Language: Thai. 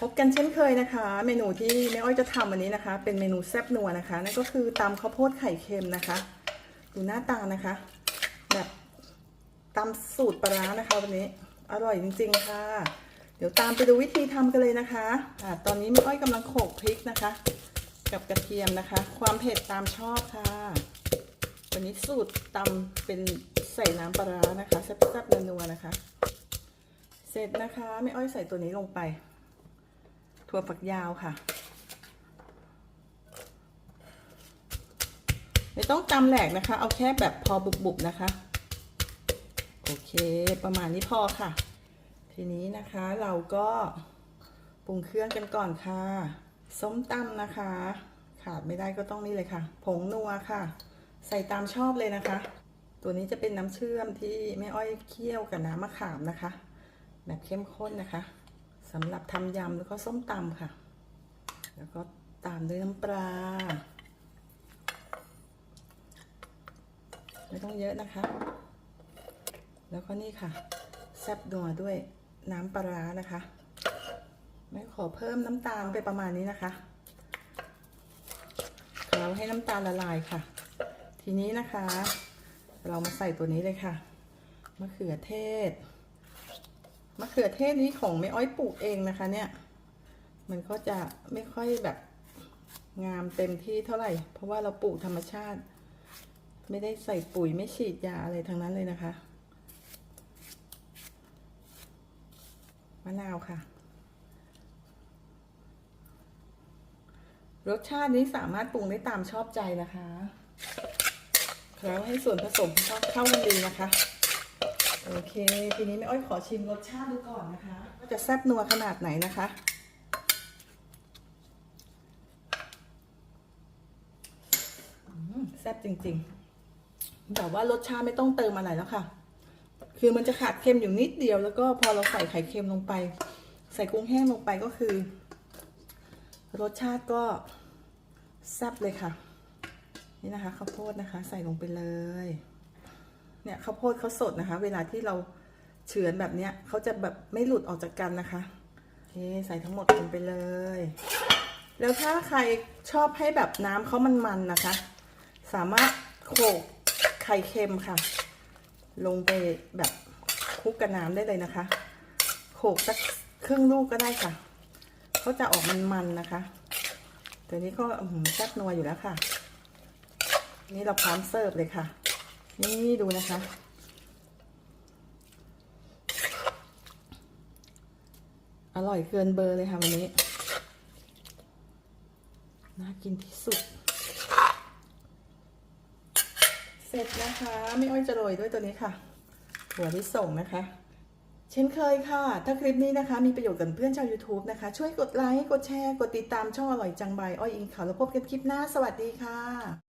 พบกันเช่นเคยนะคะ เมนูที่แม่อ้อยจะทำวันนี้นะคะ เป็นเมนูแซ่บนัวนะคะ นั่นก็คือตำข้าวโพดไข่เค็มนะคะ ดูหน้าตานะคะ แบบตำสูตรปลาร้านะคะ วันนี้อร่อยจริง ๆ ค่ะ เดี๋ยวตามไปดูวิธีทำกันเลยนะคะอ่าตอนนี้แม่อ้อยกำลังโขลกพริกนะคะ กับกระเทียมนะคะ ความเผ็ดตามชอบค่ะ วันนี้สูตรตำเป็นใส่น้ำปลาร้านะคะแซ่บๆนัวๆนะคะ เสร็จนะคะแม่อ้อยใส่ตัวนี้ลงไป ถั่วฝักยาวค่ะ ไม่ต้องตำแหลกนะคะ เอาแค่แบบพอบุบๆนะคะ โอเค ประมาณนี้พอค่ะ ทีนี้นะคะเราก็ปรุงเครื่องกันก่อนค่ะ ส้มตำนะคะ ขาดไม่ได้ก็ต้องนี่เลยค่ะ ผงนัวค่ะ ใส่ตามชอบเลยนะคะ ตัวนี้จะเป็นน้ำเชื่อมที่แม่อ้อยเคี่ยวกับน้ำมะขามนะคะ แบบเข้มข้นนะคะ สำหรับทำยำแล้วก็ส้มตำค่ะ แล้วก็ตามด้วยน้ำปลา ไม่ต้องเยอะนะคะ แล้วก็นี่ค่ะ แซ่บนัวด้วยน้ำปลาร้านะคะ ไม่ขอเพิ่มน้ำตาลไปประมาณนี้นะคะเราให้น้ำตาลละลายค่ะ ทีนี้นะคะ เรามาใส่ตัวนี้เลยค่ะมะเขือเทศ มะเขือเทศนี้ของแม่อ้อยปลูกเองนะคะ เนี่ย มันก็จะไม่ค่อยแบบงามเต็มที่เท่าไหร่ เพราะว่าเราปลูกธรรมชาติ ไม่ได้ใส่ปุ๋ยไม่ฉีดยาอะไรทั้งนั้นเลยนะคะมะนาวค่ะ รสชาตินี้สามารถปรุงได้ตามชอบใจนะคะ แล้วให้ส่วนผสมเข้ากันดีนะคะ โอเค ทีนี้แม่อ้อยขอชิมรสชาติดูก่อนนะคะว่าจะแซ่บนัวขนาดไหนนะคะ แซ่บจริงๆ แต่ว่ารสชาติไม่ต้องเติมอะไรแล้วค่ะ คือมันจะขาดเค็มอยู่นิดเดียวแล้วก็พอเราใส่ไข่เค็มลงไป ใส่กุ้งแห้งลงไปก็คือ รสชาติก็แซ่บเลยค่ะ นี่นะคะข้าวโพดนะคะ ใส่ลงไปเลย เนี่ยข้าวโพดเขาสดนะคะ เวลาที่เราเฉือนแบบเนี้ยเขาจะแบบไม่หลุดออกจากกันนะคะโอเคใส่ทั้งหมดลงไปเลย แล้วถ้าใครชอบให้แบบน้ำเขามันๆนะคะ สามารถโขลกไข่เค็มค่ะ ลงไปแบบคลุกกับน้ำได้เลยนะคะ โขลกสักครึ่งลูกก็ได้ค่ะเขาจะออกมันๆนะคะตัวนี้ก็อื้อหือแซ่บนัวอยู่แล้วค่ะ นี่เราพร้อมเสิร์ฟเลยค่ะ นี่ดูนะคะ อร่อยเกินเบอร์เลยค่ะวันนี้ น่ากินที่สุด เสร็จนะคะ ไม่อ้อยจะโรยด้วยตัวนี้ค่ะหัวที่ส่งนะคะ เช่นเคยค่ะ ถ้าคลิปนี้นะคะ มีประโยชน์กับเพื่อนชาว YouTube นะคะ ช่วยกดไลค์ กดแชร์ กดติดตามช่องอร่อยจังใบ อ้อยอิงขาวแล้วพบกันคลิปหน้า สวัสดีค่ะ